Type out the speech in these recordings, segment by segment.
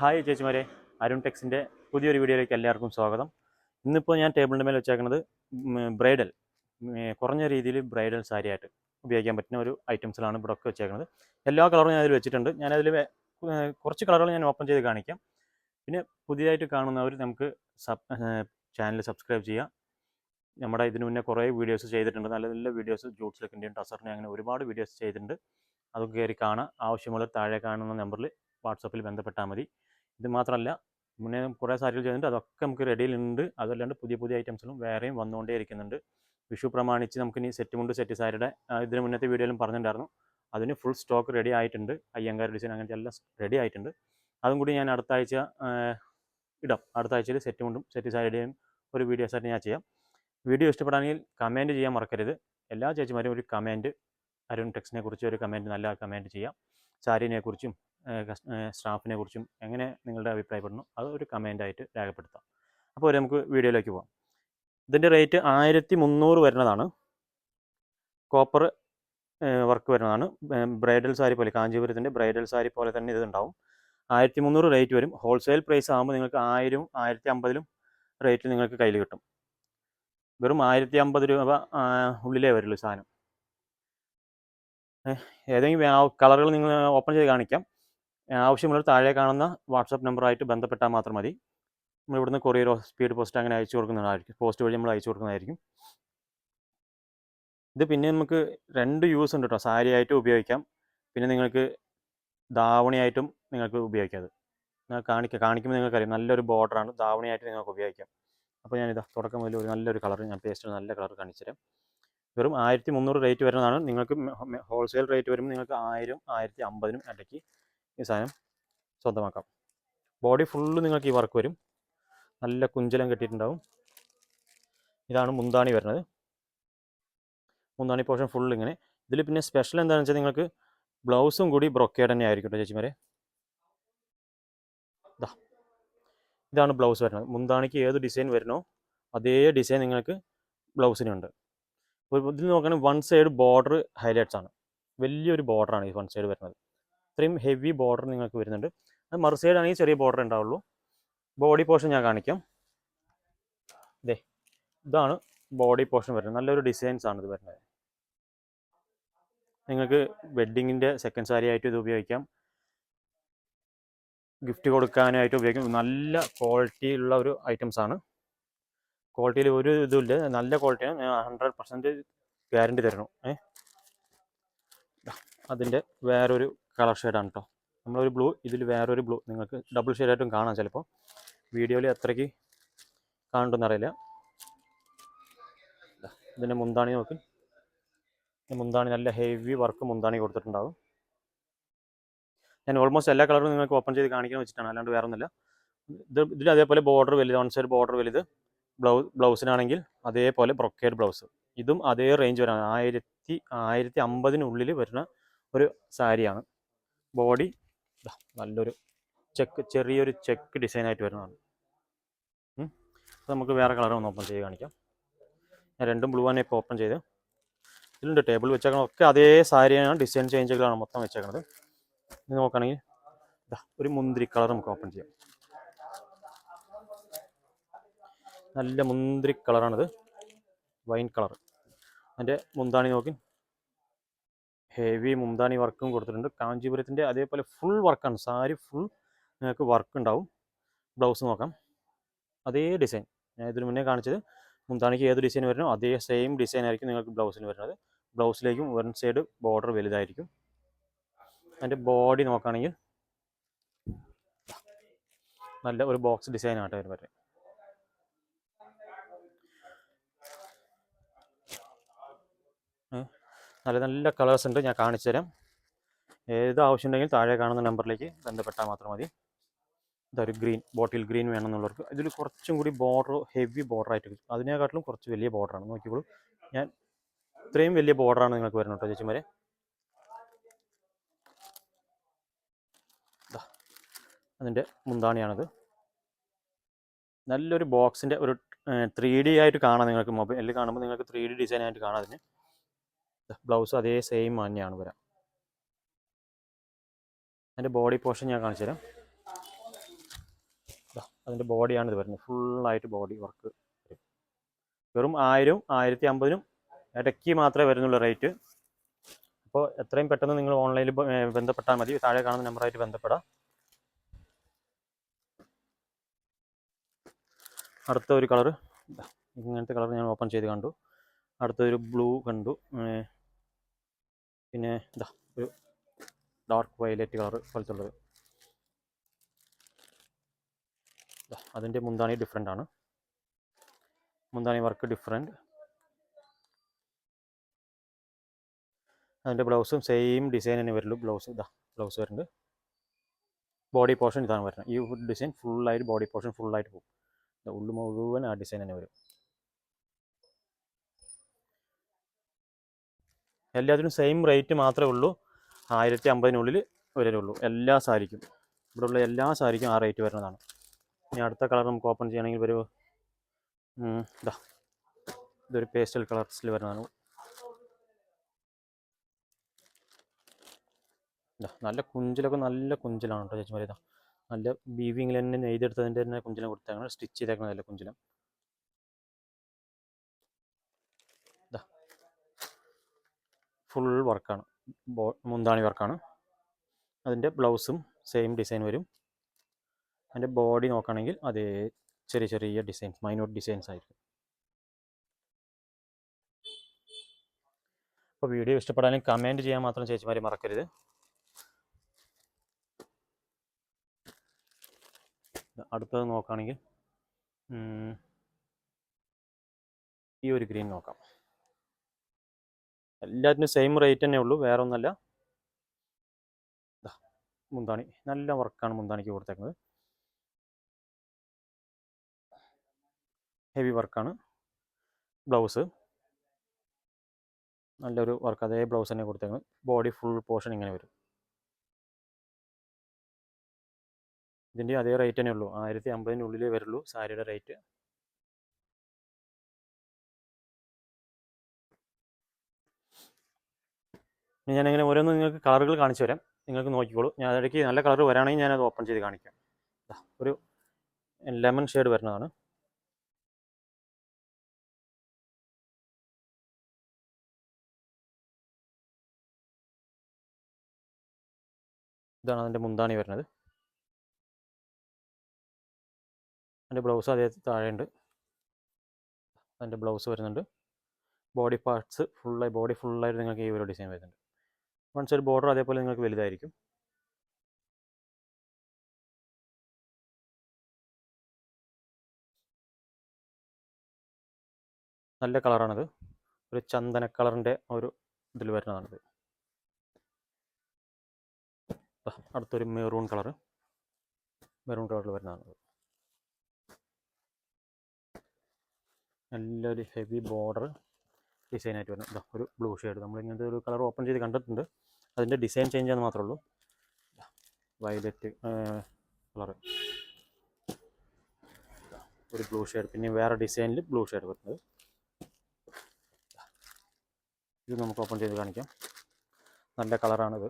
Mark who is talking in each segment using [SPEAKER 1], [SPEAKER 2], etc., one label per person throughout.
[SPEAKER 1] hi ചേച്ചിമാരെ Arun ടെക്സിൻ്റെ പുതിയൊരു വീഡിയോയിലേക്ക് എല്ലാവർക്കും സ്വാഗതം ഇന്നിപ്പോൾ ഞാൻ ടേബിളിൻ്റെ മേലെ വെച്ചേക്കുന്നത് ബ്രൈഡൽ കുറഞ്ഞ രീതിയിൽ ബ്രൈഡൽ സാരിയായിട്ട് ഉപയോഗിക്കാൻ പറ്റുന്ന ഒരു ഐറ്റംസിലാണ് ഇവിടെ ഒക്കെ വെച്ചേക്കുന്നത് എല്ലാ കളറും ഞാൻ അതിൽ വെച്ചിട്ടുണ്ട് ഞാനതിൽ കുറച്ച് കളറുകൾ ഞാൻ ഓപ്പൺ ചെയ്ത് കാണിക്കാം പിന്നെ പുതിയതായിട്ട് കാണുന്നവർ നമുക്ക് സബ് ചാനൽ സബ്സ്ക്രൈബ് ചെയ്യുക നമ്മുടെ ഇതിനു മുന്നേ കുറേ വീഡിയോസ് ചെയ്തിട്ടുണ്ട് നല്ല നല്ല വീഡിയോസ് ഉണ്ട് ടസറിൻ്റെയും അങ്ങനെ ഒരുപാട് വീഡിയോസ് ചെയ്തിട്ടുണ്ട് അതൊക്കെ കയറി കാണാം ആവശ്യമുള്ള താഴെ കാണുന്ന നമ്പറിൽ വാട്സപ്പിൽ ബന്ധപ്പെട്ടാൽ മതി ഇത് മാത്രമല്ല മുന്നേ കുറേ സാരികൾ ചെയ്തിട്ടുണ്ട് അതൊക്കെ നമുക്ക് റെഡിയിലുണ്ട് അതല്ലാണ്ട് പുതിയ പുതിയ ഐറ്റംസിലും വേറെയും വന്നുകൊണ്ടേ ഇരിക്കുന്നുണ്ട് വിഷു പ്രമാണിച്ച് നമുക്ക് ഇനി സെറ്റ് മുണ്ട് സെറ്റ് സാരിയുടെ ഇതിന് മുന്നത്തെ വീഡിയോയിലും പറഞ്ഞിട്ടുണ്ടായിരുന്നു അതിന് ഫുൾ സ്റ്റോക്ക് റെഡി ആയിട്ടുണ്ട് അയ്യങ്കാർ ഡിസൈൻ അങ്ങനത്തെ എല്ലാം റെഡി ആയിട്ടുണ്ട് അതും കൂടി ഞാൻ അടുത്ത ആഴ്ച ഇടാം അടുത്ത ആഴ്ചയിൽ സെറ്റ് മുണ്ടും സെറ്റ് സാരിയുടെയും ഒരു വീഡിയോ സെറ്റ് ഞാൻ ചെയ്യാം വീഡിയോ ഇഷ്ടപ്പെടാണെങ്കിൽ കമൻറ്റ് ചെയ്യാൻ മറക്കരുത് എല്ലാ ചേച്ചിമാരും ഒരു കമൻറ്റ് അരുൺ ടെക്സിനെ കുറിച്ച് ഒരു കമൻറ്റ് നല്ല കമൻറ്റ് ചെയ്യാം കുറിച്ചും സ്റ്റാഫിനെ കുറിച്ചും എങ്ങനെ നിങ്ങളുടെ അഭിപ്രായപ്പെടുന്നു അത് ഒരു കമൻ്റായിട്ട് രേഖപ്പെടുത്താം അപ്പോൾ നമുക്ക് വീഡിയോയിലേക്ക് പോകാം ഇതിൻ്റെ റേറ്റ് ആയിരത്തി മുന്നൂറ് വരുന്നതാണ് കോപ്പർ വർക്ക് വരുന്നതാണ് ബ്രൈഡൽ സാരി പോലെ കാഞ്ചീപുരത്തിൻ്റെ ബ്രൈഡൽ സാരി പോലെ തന്നെ ഇതുണ്ടാവും ആയിരത്തി മുന്നൂറ് റേറ്റ് വരും ഹോൾസെയിൽ പ്രൈസ് ആകുമ്പോൾ നിങ്ങൾക്ക് ആയിരവും ആയിരത്തി അമ്പതിലും റേറ്റ് നിങ്ങൾക്ക് കയ്യിൽ കിട്ടും വെറും ആയിരത്തി അമ്പത് രൂപ ഉള്ളിലേ വരുള്ളൂ സാധനം ഏതെങ്കിലും കളറുകൾ നിങ്ങൾ ഓപ്പൺ ചെയ്ത് കാണിക്കാം ആവശ്യമുള്ളവർ താഴെ കാണുന്ന വാട്സപ്പ് നമ്പറായിട്ട് ബന്ധപ്പെട്ടാൽ മാത്രം മതി നമ്മൾ ഇവിടുന്ന് കൊറിയർ സ്പീഡ് പോസ്റ്റ് അങ്ങനെ അയച്ചു കൊടുക്കുന്നതായിരിക്കും പോസ്റ്റ് വഴി നമ്മൾ അയച്ചു കൊടുക്കുന്നതായിരിക്കും ഇത് പിന്നെ നമുക്ക് രണ്ട് യൂസ് ഉണ്ട് കേട്ടോ സാരി ആയിട്ട് ഉപയോഗിക്കാം പിന്നെ നിങ്ങൾക്ക് ധാവണിയായിട്ടും നിങ്ങൾക്ക് ഉപയോഗിക്കാം അത് ഞാൻ കാണിക്കുക കാണിക്കുമ്പോൾ നിങ്ങൾക്കറിയാം നല്ലൊരു ബോർഡറാണ് ധാവണിയായിട്ട് നിങ്ങൾക്ക് ഉപയോഗിക്കാം അപ്പോൾ ഞാനിത് തുടക്കം മുതൽ ഒരു നല്ലൊരു കളർ ഞാൻ പേസ്റ്റിൽ നല്ല കളർ കാണിച്ചു തരാം വെറും ആയിരത്തി മുന്നൂറ് റേറ്റ് വരുന്നതാണ് നിങ്ങൾക്ക് ഹോൾസെയിൽ റേറ്റ് വരുമ്പോൾ നിങ്ങൾക്ക് ആയിരം ആയിരത്തി അമ്പതിനും ഇടയ്ക്ക് ഈ സാധനം സ്വന്തമാക്കാം ബോഡി ഫുള്ള് നിങ്ങൾക്ക് ഈ വർക്ക് വരും നല്ല കുഞ്ചലം കെട്ടിയിട്ടുണ്ടാവും ഇതാണ് മുന്താണി വരുന്നത് മുന്താണി പോർഷൻ ഫുൾ ഇങ്ങനെ ഇതിൽ പിന്നെ സ്പെഷ്യൽ എന്താണെന്ന് വെച്ചാൽ നിങ്ങൾക്ക് ബ്ലൗസും കൂടി ബ്രൊക്കേഡ് തന്നെ ആയിരിക്കും കേട്ടോ ചേച്ചിമാരെ ഇതാണ് ബ്ലൗസ് വരുന്നത് മുന്താണിക്ക് ഏത് ഡിസൈൻ വരണോ അതേ ഡിസൈൻ നിങ്ങൾക്ക് ബ്ലൗസിനുണ്ട് ഇതിൽ നോക്കുകയാണെങ്കിൽ വൺ സൈഡ് ബോർഡർ ഹൈലൈറ്റ്സ് ആണ് വലിയൊരു ബോർഡറാണ് ഈ വൺ സൈഡ് വരുന്നത് അത്രയും ഹെവി ബോർഡർ നിങ്ങൾക്ക് വരുന്നുണ്ട് അത് മറു ആണെങ്കിൽ ചെറിയ ബോർഡർ ഉണ്ടാവുള്ളൂ ബോഡി പോർഷൻ ഞാൻ കാണിക്കാം ഇതേ ഇതാണ് ബോഡി പോർഷൻ വരുന്നത് നല്ലൊരു ഡിസൈൻസ് ആണ് ഇത് വരുന്നത് നിങ്ങൾക്ക് വെഡ്ഡിങ്ങിൻ്റെ സെക്കൻഡ് സാരി ആയിട്ട് ഇത് ഉപയോഗിക്കാം ഗിഫ്റ്റ് കൊടുക്കാനായിട്ട് ഉപയോഗിക്കും നല്ല ക്വാളിറ്റി ഉള്ള ഒരു ഐറ്റംസ് ആണ് ക്വാളിറ്റിയിൽ ഒരു ഇതുമില്ല നല്ല ക്വാളിറ്റിയാണ് ഞാൻ ഹൺഡ്രഡ് പെർസെൻറ്റ് ഗ്യാരണ്ടി തരണം ഏ അതിൻ്റെ വേറൊരു കളർ ഷെയ്ഡാണ് കേട്ടോ നമ്മളൊരു ബ്ലൂ ഇതിൽ വേറൊരു ബ്ലൂ നിങ്ങൾക്ക് ഡബിൾ ഷെയ്ഡായിട്ടും കാണാം ചിലപ്പോൾ വീഡിയോയിൽ അത്രയ്ക്ക് കാണുന്നുണ്ടെന്നറിയില്ല ഇതിൻ്റെ മുന്താണി നോക്കി മുന്താണി നല്ല ഹെവി വർക്ക് മുന്താണി കൊടുത്തിട്ടുണ്ടാകും ഞാൻ ഓൾമോസ്റ്റ് എല്ലാ കളറും നിങ്ങൾക്ക് ഓപ്പൺ ചെയ്ത് കാണിക്കാൻ വെച്ചിട്ടാണ് അല്ലാണ്ട് വേറെ ഒന്നുമില്ല ഇത് ഇതിൽ അതേപോലെ ബോർഡർ വലുത് വൺ സൈഡ് ബോർഡർ വലുത് ബ്ലൗ ബ്ലൗസിനാണെങ്കിൽ അതേപോലെ ബ്രൊക്കേഡ് ബ്ലൗസ് ഇതും അതേ റേഞ്ച് വരാണ് ആയിരത്തി ആയിരത്തി അമ്പതിനുള്ളിൽ വരുന്ന ഒരു സാരിയാണ് ബോഡി നല്ലൊരു ചെക്ക് ചെറിയൊരു ചെക്ക് ഡിസൈനായിട്ട് വരുന്നതാണ് നമുക്ക് വേറെ കളർ ഒന്ന് ഓപ്പൺ ചെയ്ത് കാണിക്കാം ഞാൻ രണ്ടും ബ്ലൂ ആണ് ഇപ്പോൾ ഓപ്പൺ ചെയ്ത് ഇതിലുണ്ട് ടേബിൾ വെച്ചേക്കണം ഒക്കെ അതേ സാരിയാണ് ഡിസൈൻ ചേഞ്ചുകളാണ് മൊത്തം വെച്ചേക്കുന്നത് ഇത് നോക്കുകയാണെങ്കിൽ ഒരു മുന്തിരി കളർ നമുക്ക് ഓപ്പൺ ചെയ്യാം നല്ല മുന്തിരി കളറാണിത് വൈൻ കളർ അതിൻ്റെ മുന്താണി നോക്കി ഹെവി മുംതാനി വർക്കും കൊടുത്തിട്ടുണ്ട് കാഞ്ചീപുരത്തിൻ്റെ അതേപോലെ ഫുൾ വർക്കാണ് സാരി ഫുൾ നിങ്ങൾക്ക് വർക്ക് ഉണ്ടാവും ബ്ലൗസ് നോക്കാം അതേ ഡിസൈൻ ഞാൻ ഇതിന് മുന്നേ കാണിച്ചത് മുംതാനിക്ക് ഏത് ഡിസൈൻ വരണോ അതേ സെയിം ഡിസൈൻ ആയിരിക്കും നിങ്ങൾക്ക് ബ്ലൗസിന് വരുന്നത് ബ്ലൗസിലേക്കും വൺ സൈഡ് ബോർഡർ വലുതായിരിക്കും അതിൻ്റെ ബോഡി നോക്കുകയാണെങ്കിൽ നല്ല ഒരു ബോക്സ് ഡിസൈനായിട്ട് വരും നല്ല നല്ല കളേഴ്സ് ഉണ്ട് ഞാൻ കാണിച്ചു തരാം ഏത് ഉണ്ടെങ്കിൽ താഴെ കാണുന്ന നമ്പറിലേക്ക് ബന്ധപ്പെട്ടാൽ മാത്രം മതി ഇതൊരു ഗ്രീൻ ബോട്ടിൽ ഗ്രീൻ വേണമെന്നുള്ളവർക്ക് ഇതിൽ കുറച്ചും കൂടി ബോർഡർ ഹെവി ബോർഡർ ആയിട്ട് കിട്ടും അതിനെക്കാട്ടിലും കുറച്ച് വലിയ ബോർഡറാണ് നോക്കിക്കോളൂ ഞാൻ ഇത്രയും വലിയ ബോർഡറാണ് നിങ്ങൾക്ക് വരുന്നത് കേട്ടോ ചേച്ചിമാരെ അതിൻ്റെ മുന്താണിയാണിത് നല്ലൊരു ബോക്സിൻ്റെ ഒരു ത്രീ ഡി ആയിട്ട് കാണാം നിങ്ങൾക്ക് മൊബൈലിൽ കാണുമ്പോൾ നിങ്ങൾക്ക് ത്രീ ഡി ഡിസൈൻ ആയിട്ട് കാണാം അതിന് ബ്ലൗസ് അതേ സെയിം തന്നെയാണ് വരാം അതിൻ്റെ ബോഡി പോർഷൻ ഞാൻ കാണിച്ചു തരാം അതിൻ്റെ ബോഡിയാണ് ഇത് വരുന്നത് ഫുള്ളായിട്ട് ബോഡി വർക്ക് വെറും ആയിരവും ആയിരത്തി അമ്പതിനും ഇടയ്ക്ക് മാത്രമേ വരുന്നുള്ളൂ റേറ്റ് അപ്പോൾ എത്രയും പെട്ടെന്ന് നിങ്ങൾ ഓൺലൈനിൽ ബന്ധപ്പെട്ടാൽ മതി താഴെ കാണുന്ന നമ്പറായിട്ട് ബന്ധപ്പെടാം അടുത്ത ഒരു കളർ ഇങ്ങനത്തെ കളർ ഞാൻ ഓപ്പൺ ചെയ്ത് കണ്ടു അടുത്തൊരു ബ്ലൂ കണ്ടു പിന്നെ ഇതാ ഒരു ഡാർക്ക് വയലറ്റ് കളർ പോലത്തുള്ളത് അതിൻ്റെ മുന്താണി ഡിഫറെൻ്റ് ആണ് മുന്താണി വർക്ക് ഡിഫറെൻ്റ് അതിൻ്റെ ബ്ലൗസും സെയിം ഡിസൈൻ തന്നെ വരുള്ളൂ ബ്ലൗസ് ഇതാ ബ്ലൗസ് വരുന്നുണ്ട് ബോഡി പോർഷൻ ഇതാണ് വരുന്നത് ഈ ഡിസൈൻ ഫുള്ളായിട്ട് ബോഡി പോർഷൻ ഫുള്ളായിട്ട് പോകും ഉള്ളു മുഴുവൻ ആ ഡിസൈൻ തന്നെ വരും എല്ലാത്തിനും സെയിം റേറ്റ് മാത്രമേ ഉള്ളൂ ആയിരത്തി അമ്പതിനുള്ളിൽ ഉള്ളൂ എല്ലാ സാരിക്കും ഉള്ള എല്ലാ സാരിക്കും ആ റേറ്റ് വരുന്നതാണ് ഇനി അടുത്ത കളർ നമുക്ക് ഓപ്പൺ ചെയ്യണമെങ്കിൽ വരുമോ ഇതാ ഇതൊരു പേസ്റ്റൽ കളർസിൽ വരുന്നതാണ് നല്ല കുഞ്ചിലൊക്കെ നല്ല കുഞ്ചിലാണ് കേട്ടോ ചേച്ചിമാരിതാ നല്ല ബീവിങ്ങിൽ തന്നെ നെയ്തെടുത്തതിൻ്റെ തന്നെ കുഞ്ചിലം കൊടുത്തേക്കണം സ്റ്റിച്ച് ചെയ്തേക്കണം നല്ല കുഞ്ചിലം ഫുൾ വർക്കാണ് മുന്താണി വർക്കാണ് അതിൻ്റെ ബ്ലൗസും സെയിം ഡിസൈൻ വരും അതിൻ്റെ ബോഡി നോക്കുകയാണെങ്കിൽ അതേ ചെറിയ ചെറിയ ഡിസൈൻസ് മൈനോട്ട് ഡിസൈൻസ് ആയിരിക്കും അപ്പോൾ വീഡിയോ ഇഷ്ടപ്പെടാനും കമൻറ്റ് ചെയ്യാൻ മാത്രം ചേച്ചിമാരെ മറക്കരുത് അടുത്തത് നോക്കുകയാണെങ്കിൽ ഈ ഒരു ഗ്രീൻ നോക്കാം എല്ലാത്തിനും സെയിം റേറ്റ് തന്നെ ഉള്ളൂ വേറെ ഒന്നല്ല മുന്താണി നല്ല വർക്കാണ് മുന്താണിക്ക് കൊടുത്തേക്കുന്നത് ഹെവി വർക്കാണ് ബ്ലൗസ് നല്ലൊരു വർക്ക് അതേ ബ്ലൗസ് തന്നെ കൊടുത്തേക്കുന്നത് ബോഡി ഫുൾ പോർഷൻ ഇങ്ങനെ വരും ഇതിൻ്റെ അതേ റേറ്റ് തന്നെ ഉള്ളൂ ആയിരത്തി അമ്പതിനുള്ളിലേ വരുള്ളൂ സാരിയുടെ റേറ്റ് ഞാൻ ഞാനിങ്ങനെ ഓരോന്ന് നിങ്ങൾക്ക് കളറുകൾ കാണിച്ചു തരാം നിങ്ങൾക്ക് നോക്കിക്കോളൂ ഞാൻ അതിടയ്ക്ക് നല്ല കളർ വരാണെങ്കിൽ ഞാനത് ഓപ്പൺ ചെയ്ത് കാണിക്കാം ഒരു ലെമൺ ഷെയ്ഡ് വരുന്നതാണ് ഇതാണ് അതിൻ്റെ മുന്താണി വരുന്നത് അതിൻ്റെ ബ്ലൗസ് അതേ താഴെയുണ്ട് അതിൻ്റെ ബ്ലൗസ് വരുന്നുണ്ട് ബോഡി പാർട്സ് ഫുള്ളായി ബോഡി ഫുള്ളായിട്ട് നിങ്ങൾക്ക് ഈ ഒരു ഡിസൈൻ വരുന്നുണ്ട് വൺ സൈഡ് ബോർഡർ അതേപോലെ നിങ്ങൾക്ക് വലുതായിരിക്കും നല്ല കളറാണത് ഒരു ചന്ദന കളറിൻ്റെ ഒരു ഇതിൽ വരുന്നതാണിത് അടുത്തൊരു മെറൂൺ കളർ മെറൂൺ കളറിൽ വരുന്നതാണിത് നല്ലൊരു ഹെവി ബോർഡർ ഡിസൈനായിട്ട് വരുന്നത് ഇതാ ഒരു ബ്ലൂ ഷെയ്ഡ് നമ്മൾ ഇങ്ങനത്തെ ഒരു കളർ ഓപ്പൺ ചെയ്ത് കണ്ടിട്ടുണ്ട് അതിൻ്റെ ഡിസൈൻ ചേഞ്ച് ചെയ്യാൻ മാത്രമേ ഉള്ളൂ വയലറ്റ് കളർ ഒരു ബ്ലൂ ഷെയ്ഡ് പിന്നെ വേറെ ഡിസൈനിൽ ബ്ലൂ ഷെയ്ഡ് വരുന്നത് ഇത് നമുക്ക് ഓപ്പൺ ചെയ്ത് കാണിക്കാം നല്ല കളറാണിത്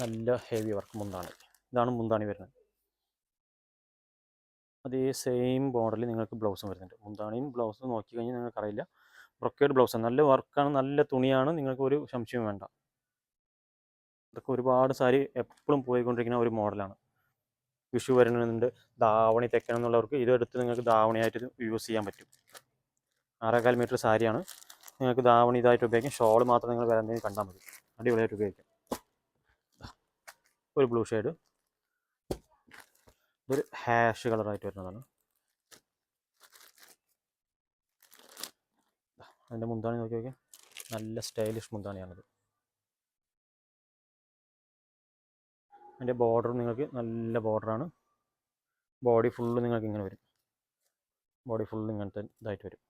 [SPEAKER 1] നല്ല ഹെവി വർക്ക് മുന്താണി ഇതാണ് മുന്താണി വരുന്നത് അതേ സെയിം ബോർഡറിൽ നിങ്ങൾക്ക് ബ്ലൗസും വരുന്നുണ്ട് മുന്താണിയും ബ്ലൗസും നോക്കി കഴിഞ്ഞാൽ നിങ്ങൾക്കറിയില്ല ബ്രൊക്കേഡ് ബ്ലൗസ് നല്ല വർക്കാണ് നല്ല തുണിയാണ് നിങ്ങൾക്ക് ഒരു സംശയവും വേണ്ട ഇതൊക്കെ ഒരുപാട് സാരി എപ്പോഴും പോയിക്കൊണ്ടിരിക്കുന്ന ഒരു മോഡലാണ് വിഷു വരണമെന്നുണ്ട് ധാവണി തെക്കണം എന്നുള്ളവർക്ക് ഇതെടുത്ത് നിങ്ങൾക്ക് ധാവണിയായിട്ട് യൂസ് ചെയ്യാൻ പറ്റും ആറേകാൽ മീറ്റർ സാരിയാണ് നിങ്ങൾക്ക് ധാവണി ഇതായിട്ട് ഉപയോഗിക്കാം ഷോൾ മാത്രം നിങ്ങൾ വേറെ എന്തെങ്കിലും കണ്ടാൽ മതി അടിപൊളിയായിട്ട് ഉപയോഗിക്കാം ഒരു ബ്ലൂ ഷെയ്ഡ് ഒരു ഹാഷ് കളറായിട്ട് വരുന്നതാണ് അതിൻ്റെ മുന്താണി നോക്കി നോക്കിയാൽ നല്ല സ്റ്റൈലിഷ് മുന്താണിയാണത് അതിൻ്റെ ബോർഡർ നിങ്ങൾക്ക് നല്ല ബോർഡറാണ് ബോഡി ഫുള്ള് നിങ്ങൾക്ക് ഇങ്ങനെ വരും ബോഡി ഫുള്ള് ഇങ്ങനത്തെ ഇതായിട്ട് വരും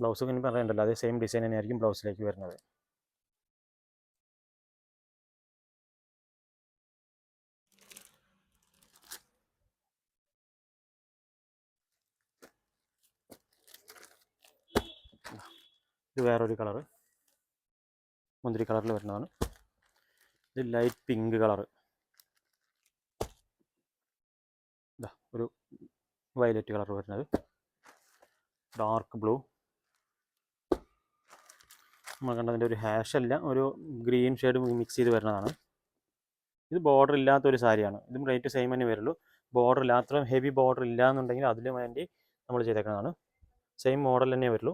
[SPEAKER 1] ബ്ലൗസ് പിന്നെ പറയണ്ടല്ലോ അതേ സെയിം ഡിസൈൻ തന്നെയായിരിക്കും ബ്ലൗസിലേക്ക് വരുന്നത് ഇത് വേറൊരു കളറ് മുന്തിരി കളറിൽ വരുന്നതാണ് ഇത് ലൈറ്റ് പിങ്ക് കളറ് ഇതാ ഒരു വയലറ്റ് കളർ വരുന്നത് ഡാർക്ക് ബ്ലൂ നമ്മൾ കണ്ടതിൻ്റെ ഒരു ഹാഷ് അല്ല ഒരു ഗ്രീൻ ഷെയ്ഡ് മിക്സ് ചെയ്ത് വരുന്നതാണ് ഇത് ബോർഡർ ഇല്ലാത്തൊരു സാരിയാണ് ഇതും റേറ്റ് സെയിം തന്നെ വരുള്ളൂ ബോർഡർ ഇല്ല അത്രയും ഹെവി ബോർഡർ ഇല്ല എന്നുണ്ടെങ്കിൽ അതിലും വേണ്ടി നമ്മൾ ചെയ്തേക്കുന്നതാണ് സെയിം മോഡൽ തന്നെ വരുള്ളൂ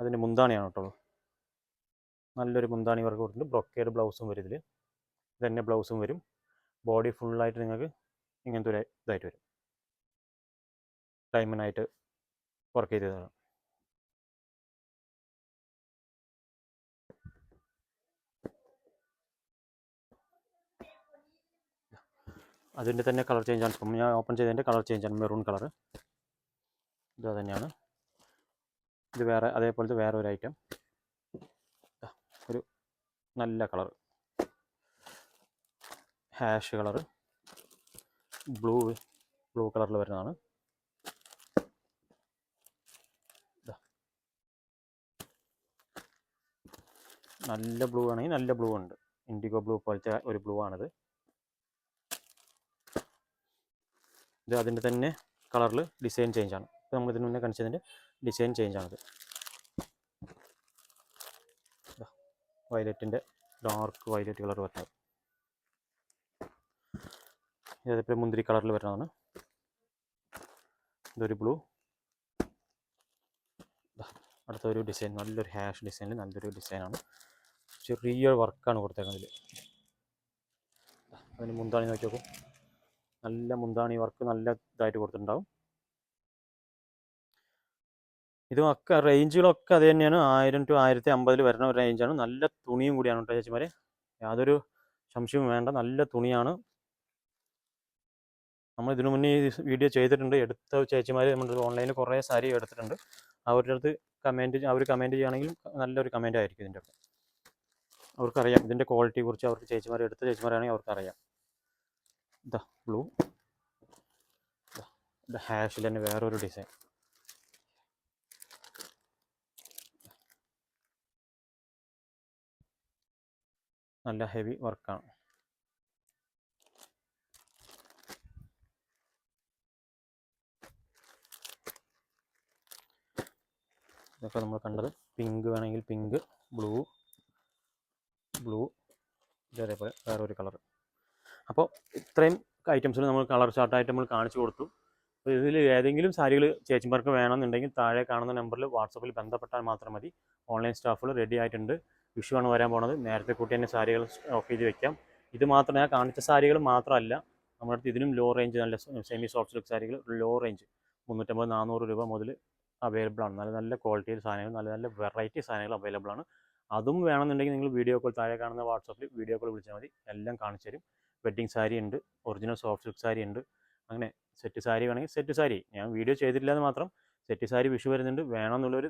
[SPEAKER 1] അതിൻ്റെ മുന്താണിയാണ് കേട്ടോ നല്ലൊരു മുന്താണി വർക്ക് കൊടുത്തിട്ട് ബ്രൊക്കേഡ് ബ്ലൗസും വരും ഇതിൽ തന്നെ ബ്ലൗസും വരും ബോഡി ഫുള്ളായിട്ട് നിങ്ങൾക്ക് ഇങ്ങനത്തെ ഒരു ഇതായിട്ട് വരും ഡയമണ്ടായിട്ട് വർക്ക് തരാം അതിൻ്റെ തന്നെ കളർ ചേഞ്ച് ആണ് ഞാൻ ഓപ്പൺ ചെയ്തതിൻ്റെ കളർ ചേഞ്ച് ആണ് മെറൂൺ കളർ ഇത് തന്നെയാണ് ഇത് വേറെ അതേപോലത്തെ വേറെ ഒരു ഐറ്റം ഒരു നല്ല colour ash colour blue blue കളറിൽ വരുന്നതാണ് നല്ല ബ്ലൂ ആണെങ്കിൽ നല്ല ബ്ലൂ ഉണ്ട് ഇൻഡിഗോ ബ്ലൂ പോലത്തെ ഒരു ബ്ലൂ ആണിത് ഇത് അതിൻ്റെ തന്നെ കളറിൽ ഡിസൈൻ ചേഞ്ച് ആണ് ഇപ്പോൾ ഇതിന് മുന്നേ കാണിച്ചതിൻ്റെ ഡിസൈൻ ചേഞ്ച് ആണത് വയലറ്റിൻ്റെ ഡാർക്ക് വയലറ്റ് കളർ വരുന്നത് ഇതേപോലെ മുന്തിരി കളറിൽ വരുന്നതാണ് ഇതൊരു ബ്ലൂ അടുത്തൊരു ഡിസൈൻ നല്ലൊരു ഹാഷ് ഡിസൈനിൽ നല്ലൊരു ഡിസൈനാണ് ചെറിയ വർക്കാണ് കൊടുത്തേക്കുന്നത് അതിന് മുന്താണി നോക്കി നോക്കും നല്ല മുന്താണി വർക്ക് നല്ല ഇതായിട്ട് കൊടുത്തിട്ടുണ്ടാവും ഇതും ഒക്കെ റേഞ്ചുകളൊക്കെ അത് തന്നെയാണ് ആയിരം ടു ആയിരത്തി അമ്പതിൽ വരുന്ന ഒരു റേഞ്ചാണ് നല്ല തുണിയും കൂടിയാണ് കേട്ടോ ചേച്ചിമാരെ യാതൊരു സംശയവും വേണ്ട നല്ല തുണിയാണ് നമ്മൾ ഇതിനു മുന്നേ ഈ വീഡിയോ ചെയ്തിട്ടുണ്ട് എടുത്ത ചേച്ചിമാർ നമ്മുടെ ഓൺലൈനിൽ കുറേ സാരി എടുത്തിട്ടുണ്ട് അവരുടെ അടുത്ത് കമൻറ്റ് അവർ കമൻറ്റ് ചെയ്യുകയാണെങ്കിൽ നല്ലൊരു കമൻ്റ് ആയിരിക്കും ഇതിൻ്റെ ഒക്കെ അവർക്കറിയാം ഇതിൻ്റെ ക്വാളിറ്റിയെ കുറിച്ച് അവർക്ക് ചേച്ചിമാർ എടുത്ത ചേച്ചിമാരാണെങ്കിൽ അവർക്കറിയാം ഇതാ ബ്ലൂ ഇത് ഹാഷിൽ തന്നെ വേറൊരു ഡിസൈൻ നല്ല ഹെവി വർക്കാണ് ഇതൊക്കെ നമ്മൾ കണ്ടത് പിങ്ക് വേണമെങ്കിൽ പിങ്ക് ബ്ലൂ ബ്ലൂ ഇതേപോലെ വേറെ ഒരു കളർ അപ്പോൾ ഇത്രയും ഐറ്റംസിൽ നമ്മൾ കളർ ചാർട്ടായിട്ട് നമ്മൾ കാണിച്ചു കൊടുത്തു അപ്പോൾ ഇതിൽ ഏതെങ്കിലും സാരികൾ ചേച്ചിമാർക്ക് വേണമെന്നുണ്ടെങ്കിൽ താഴെ കാണുന്ന നമ്പറിൽ വാട്സപ്പിൽ ബന്ധപ്പെട്ടാൽ മാത്രം മതി ഓൺലൈൻ സ്റ്റാഫുകൾ റെഡി ആയിട്ടുണ്ട് വിഷു ആണ് വരാൻ പോണത് നേരത്തെ കൂട്ടി തന്നെ സാരികൾ ഓഫ് ചെയ്ത് വെക്കാം ഇത് മാത്രമല്ല ഞാൻ കാണിച്ച സാരികൾ മാത്രമല്ല നമ്മുടെ അടുത്ത് ഇതിനും ലോ റേഞ്ച് നല്ല സെമി സോഫ്റ്റ് ലുക്ക് സാരികൾ ലോ റേഞ്ച് മുന്നൂറ്റമ്പത് നാനൂറ് രൂപ മുതൽ അവൈലബിൾ ആണ് നല്ല നല്ല ക്വാളിറ്റിയിൽ സാധനങ്ങൾ നല്ല നല്ല വെറൈറ്റി സാധനങ്ങൾ അവൈലബിൾ ആണ് അതും വേണമെന്നുണ്ടെങ്കിൽ നിങ്ങൾ വീഡിയോ കോൾ താഴെ കാണുന്ന വാട്സപ്പിൽ വീഡിയോ കോൾ വിളിച്ചാൽ മതി എല്ലാം കാണിച്ചു തരും വെഡ്ഡിങ് സാരി ഉണ്ട് ഒറിജിനൽ സോഫ്റ്റ് സിൽക്ക് സാരി ഉണ്ട് അങ്ങനെ സെറ്റ് സാരി വേണമെങ്കിൽ സെറ്റ് സാരി ഞാൻ വീഡിയോ ചെയ്തിട്ടില്ല മാത്രം സെറ്റ് സാരി വിഷു വരുന്നുണ്ട് വേണമെന്നുള്ളവർ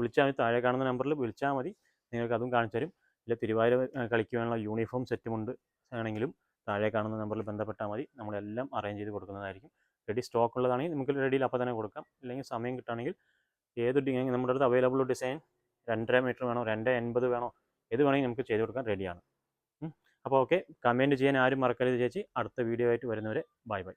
[SPEAKER 1] വിളിച്ചാൽ മതി താഴെ കാണുന്ന നമ്പറിൽ വിളിച്ചാൽ മതി നിങ്ങൾക്ക് അതും കാണിച്ചു തരും ഇല്ല തിരുവാതിര കളിക്കുവാനുള്ള യൂണിഫോം സെറ്റുമുണ്ട് ആണെങ്കിലും താഴെ കാണുന്ന നമ്പറിൽ ബന്ധപ്പെട്ടാൽ മതി നമ്മളെല്ലാം അറേഞ്ച് ചെയ്ത് കൊടുക്കുന്നതായിരിക്കും റെഡി സ്റ്റോക്ക് ഉള്ളതാണെങ്കിൽ നമുക്ക് റെഡിയിൽ അപ്പോൾ തന്നെ കൊടുക്കാം ഇല്ലെങ്കിൽ സമയം കിട്ടുകയാണെങ്കിൽ ഏത് നമ്മുടെ അടുത്ത് അവൈലബിൾ ഡിസൈൻ രണ്ടര മീറ്റർ വേണോ രണ്ട് എൺപത് വേണോ ഏത് വേണമെങ്കിൽ നമുക്ക് ചെയ്ത് കൊടുക്കാൻ റെഡിയാണ് അപ്പോൾ ഓക്കെ കമൻറ്റ് ചെയ്യാൻ ആരും മറക്കരുത് ചേച്ചി അടുത്ത വീഡിയോ ആയിട്ട് വരുന്നവരെ ബൈ ബൈ